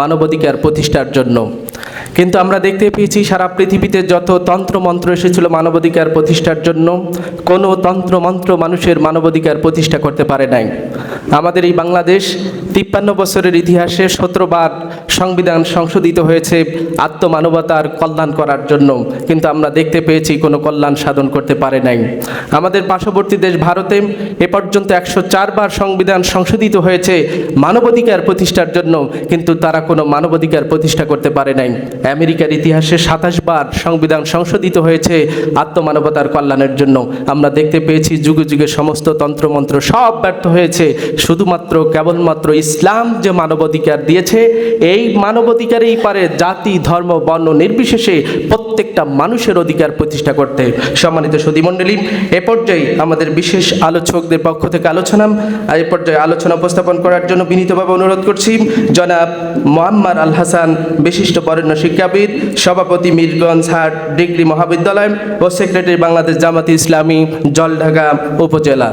মানবাধিকার প্রতিষ্ঠার জন্য। কিন্তু আমরা দেখতে পেয়েছি সারা পৃথিবীতে যত তন্ত্রমন্ত্র এসেছিল মানবাধিকার প্রতিষ্ঠার জন্য, কোনো তন্ত্রমন্ত্র মানুষের মানবাধিকার প্রতিষ্ঠা করতে পারে নাই। আমাদের এই বাংলাদেশ তিপ্পান্ন বছরের ইতিহাসে সতেরোবার সংবিধান সংশোধিত হয়েছে আত্মমানবতার কল্যাণ করার জন্য। কিন্তু আমরা দেখতে পেয়েছি কোনো কল্যাণ সাধন করতে পারে নাই। আমাদের পার্শ্ববর্তী দেশ ভারতে এ পর্যন্ত একশো চারবার সংবিধান সংশোধিত হয়েছে মানবাধিকার প্রতিষ্ঠার জন্য। কিন্তু তারা কোনো মানবাধিকার প্রতিষ্ঠা করতে পারে নাই। আমেরিকার ইতিহাসে সাতাশ বার সংবিধান সংশোধিত হয়েছে আত্মমানবতার কল্যাণের জন্য। আমরা দেখতে পেয়েছি যুগে যুগে সমস্ত তন্ত্রমন্ত্র সব ব্যর্থ হয়েছে। শুধুমাত্র, কেবলমাত্র ইসলাম যে মানবাধিকার দিয়েছে, এই মানবাধিকারেই পারে জাতি, ধর্ম, বর্ণ নির্বিশেষে প্রত্যেকটা মানুষের অধিকার প্রতিষ্ঠা করতে। সম্মানিত সুদীমণ্ডলী এ পর্যায়ে আমাদের বিশেষ আলোচকদের পক্ষ থেকে আলোচনা, এ পর্যায়ে আলোচনা উপস্থাপন করার জন্য বিনীতভাবে অনুরোধ করছি। জনাব মোহাম্মদ আল হাসান বিশিষ্ট বরেণ্য শিক্ষাবিদ, সভাপতি মিরগঞ্জ হাট ডিগ্রি মহাবিদ্যালয় ও সেক্রেটারি বাংলাদেশ জামাতি ইসলামী, জলঢাকা উপজেলা।